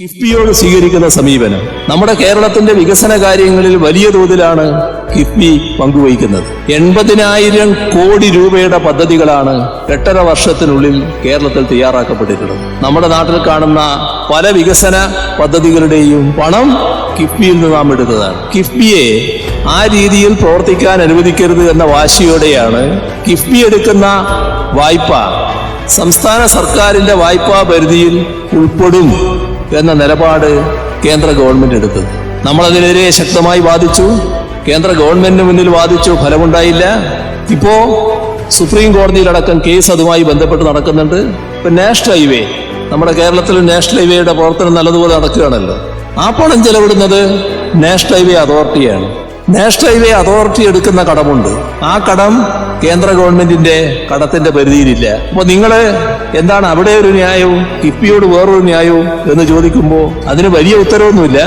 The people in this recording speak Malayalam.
കിഫ്ബിയോട് സ്വീകരിക്കുന്ന സമീപനം. നമ്മുടെ കേരളത്തിന്റെ വികസന കാര്യങ്ങളിൽ വലിയ തോതിലാണ് കിഫ്ബി പങ്കുവഹിക്കുന്നത്. എൺപതിനായിരം കോടി രൂപയുടെ പദ്ധതികളാണ് എട്ടര വർഷത്തിനുള്ളിൽ കേരളത്തിൽ തയ്യാറാക്കപ്പെട്ടിട്ടുള്ളത്. നമ്മുടെ നാട്ടിൽ കാണുന്ന പല വികസന പദ്ധതികളുടെയും പണം കിഫ്ബിയിൽ നിന്ന് നാം എടുത്തതാണ്. കിഫ്ബിയെ ആ രീതിയിൽ പ്രവർത്തിക്കാൻ അനുവദിക്കരുത് എന്ന വാശിയോടെയാണ് കിഫ്ബി എടുക്കുന്ന വായ്പ സംസ്ഥാന സർക്കാരിന്റെ വായ്പാ പരിധിയിൽ ഉൾപ്പെടും എന്ന നിലപാട് കേന്ദ്ര ഗവൺമെന്റ് എടുത്തത്. നമ്മളതിനെതിരെ ശക്തമായി വാദിച്ചു. കേന്ദ്ര ഗവൺമെന്റിന് മുന്നിൽ വാദിച്ചു. ഫലമുണ്ടായില്ല. ഇപ്പോ സുപ്രീം കോടതിയിലടക്കം കേസ് അതുമായി ബന്ധപ്പെട്ട് നടക്കുന്നുണ്ട്. ഇപ്പൊ നാഷണൽ ഹൈവേ നമ്മുടെ കേരളത്തിൽ നാഷണൽ ഹൈവേയുടെ പ്രവർത്തനം നല്ലതുപോലെ നടക്കുകയാണല്ലോ. ആ പണം ചെലവിടുന്നത് നാഷണൽ ഹൈവേ അതോറിറ്റിയാണ്. നാഷണൽ ഹൈവേ അതോറിറ്റി എടുക്കുന്ന കടമുണ്ട്. ആ കടം കേന്ദ്ര ഗവൺമെന്റിന്റെ കടത്തിന്റെ പരിധിയിലില്ല. അപ്പൊ നിങ്ങൾ എന്താണ് അവിടെ ഒരു ന്യായവും കിഫ്ബിയോട് വേറൊരു ന്യായവും എന്ന് ചോദിക്കുമ്പോൾ അതിന് വലിയ ഉത്തരവൊന്നുമില്ല.